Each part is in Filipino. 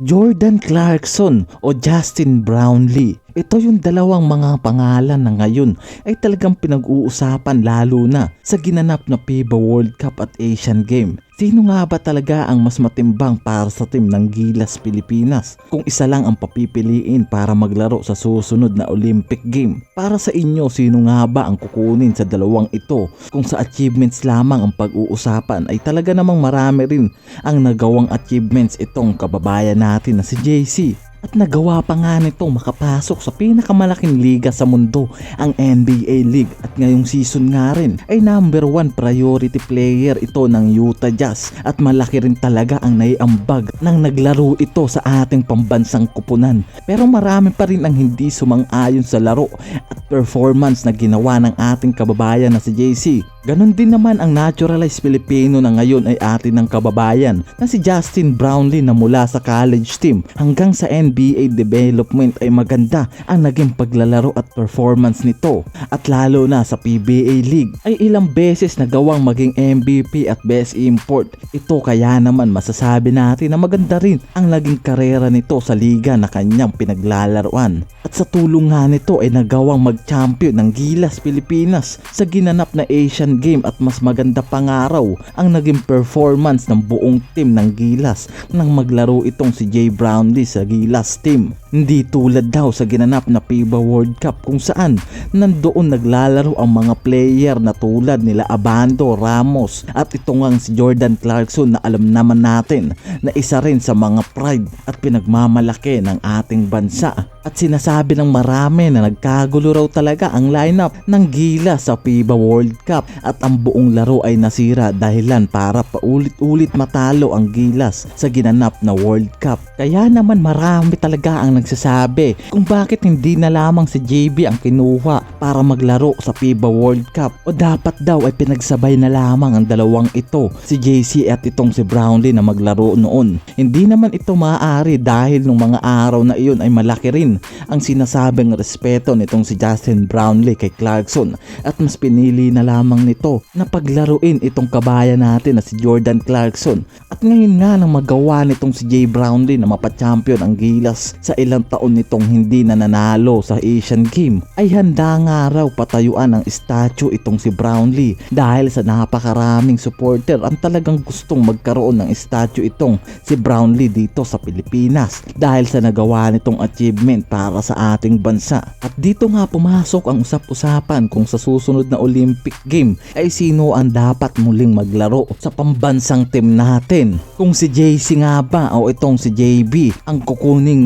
Jordan Clarkson o Justin Brownlee. Ito yung dalawang mga pangalan na ngayon ay talagang pinag-uusapan lalo na sa ginanap na FIBA World Cup at Asian Game. Sino nga ba talaga ang mas matimbang para sa team ng Gilas Pilipinas kung isa lang ang papipiliin para maglaro sa susunod na Olympic Game? Para sa inyo, sino nga ba ang kukunin sa dalawang ito kung sa achievements lamang ang pag-uusapan ay talaga namang marami rin ang nagawang achievements itong kababayan natin na si JC. At nagawa pa nga nito makapasok sa pinakamalaking liga sa mundo, ang NBA League. At ngayong season nga rin ay number one priority player ito ng Utah Jazz. At malaki rin talaga ang naiambag nang naglaro ito sa ating pambansang kupunan. Pero marami pa rin ang hindi sumang-ayon sa laro at performance na ginawa ng ating kababayan na si JC. Ganon din naman ang naturalized Filipino na ngayon ay atin ng kababayan na si Justin Brownlee na mula sa college team hanggang sa NBA development ay maganda ang naging paglalaro at performance nito. At lalo na sa PBA League ay ilang beses nagawang maging MVP at best import. Ito kaya naman masasabi natin na maganda rin ang naging karera nito sa liga na kanyang pinaglalaruan. At sa tulong nga nito ay nagawang mag-champion ng Gilas Pilipinas sa ginanap na Asian Game at mas maganda pa nga raw ang naging performance ng buong team ng Gilas nang maglaro itong si Jay Brownlee sa Gilas team. Hindi tulad daw sa ginanap na FIBA World Cup kung saan nandoon naglalaro ang mga player na tulad nila Abando, Ramos at ito ngang si Jordan Clarkson na alam naman natin na isa rin sa mga pride at pinagmamalaki ng ating bansa. At sinasabi ng marami na nagkagulo raw talaga ang lineup ng Gila sa FIBA World Cup at ang buong laro ay nasira dahilan para paulit-ulit matalo ang Gilas sa ginanap na World Cup. Kaya naman marami talaga ang nagsasabi kung bakit hindi na lamang si JB ang kinuha para maglaro sa FIBA World Cup. O dapat daw ay pinagsabay na lamang ang dalawang ito si JC at itong si Brownlee na maglaro noon. Hindi naman ito maaari dahil nung mga araw na iyon ay malaki rin ang sinasabing respeto nitong si Justin Brownlee kay Clarkson. At mas pinili na lamang nito na paglaruin itong kabayan natin na si Jordan Clarkson. At ngayon nga nang magawa nitong si Jay Brownlee na mapachampion ang Gilas sa ilang taon nitong hindi na nanalo sa Asian Game ay handa nga raw patayuan ang statue itong si Brownlee dahil sa napakaraming supporter ang talagang gustong magkaroon ng statue itong si Brownlee dito sa Pilipinas dahil sa nagawa nitong achievement para sa ating bansa. At dito nga pumasok ang usap-usapan kung sa susunod na Olympic Game ay sino ang dapat muling maglaro sa pambansang team natin. Kung si JC nga ba o itong si JB ang kukuning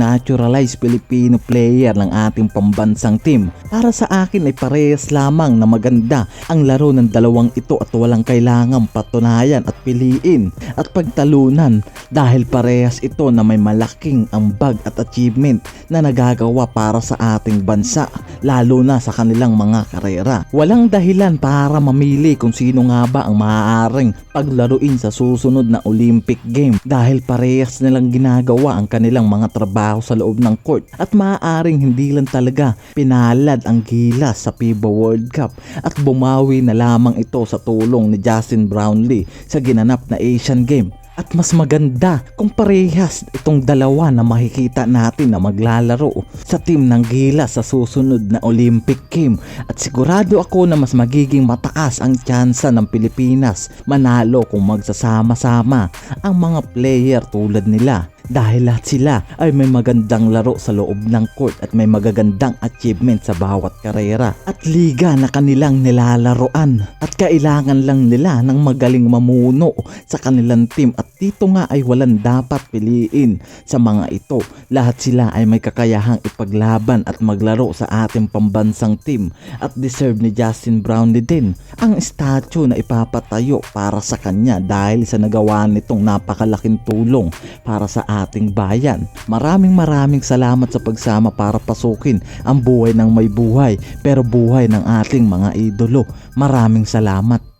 naturalized Filipino player ng ating pambansang team. Para sa akin ay parehas lamang na maganda ang laro ng dalawang ito at walang kailangang patunayan at piliin at pagtalunan dahil parehas ito na may malaking ambag at achievement na nagagawa para sa ating bansa lalo na sa kanilang mga karera. Walang dahilan para mamili kung sino nga ba ang maaaring paglaruin sa susunod na Olympic Game dahil parehas nilang ginagawa ang kanilang mga trabaho sa loob ng court at maaaring hindi lang talaga pinalad ang gilas sa FIBA World Cup at bumawi na lamang ito sa tulong ni Justin Brownlee sa ginanap na Asian Game at mas maganda kung parehas itong dalawa na makikita natin na maglalaro sa team ng Gila sa susunod na Olympic Game. At sigurado ako na mas magiging mataas ang tsansa ng Pilipinas. Manalo kung magsasama-sama ang mga player tulad nila dahil lahat sila ay may magandang laro sa loob ng court at may magagandang achievement sa bawat karera at liga na kanilang nilalaroan. At kailangan lang nila ng magaling mamuno sa kanilang team at dito nga ay walang dapat piliin sa mga ito lahat sila ay may kakayahang ipaglaban at maglaro sa ating pambansang team at deserve ni Justin Brownlee din ang statue na ipapatayo para sa kanya dahil sa nagawa nitong napakalaking tulong para sa ating bayan. Maraming maraming salamat sa pagsama para pasukin ang buhay ng may buhay pero buhay ng ating mga idolo. Maraming salamat.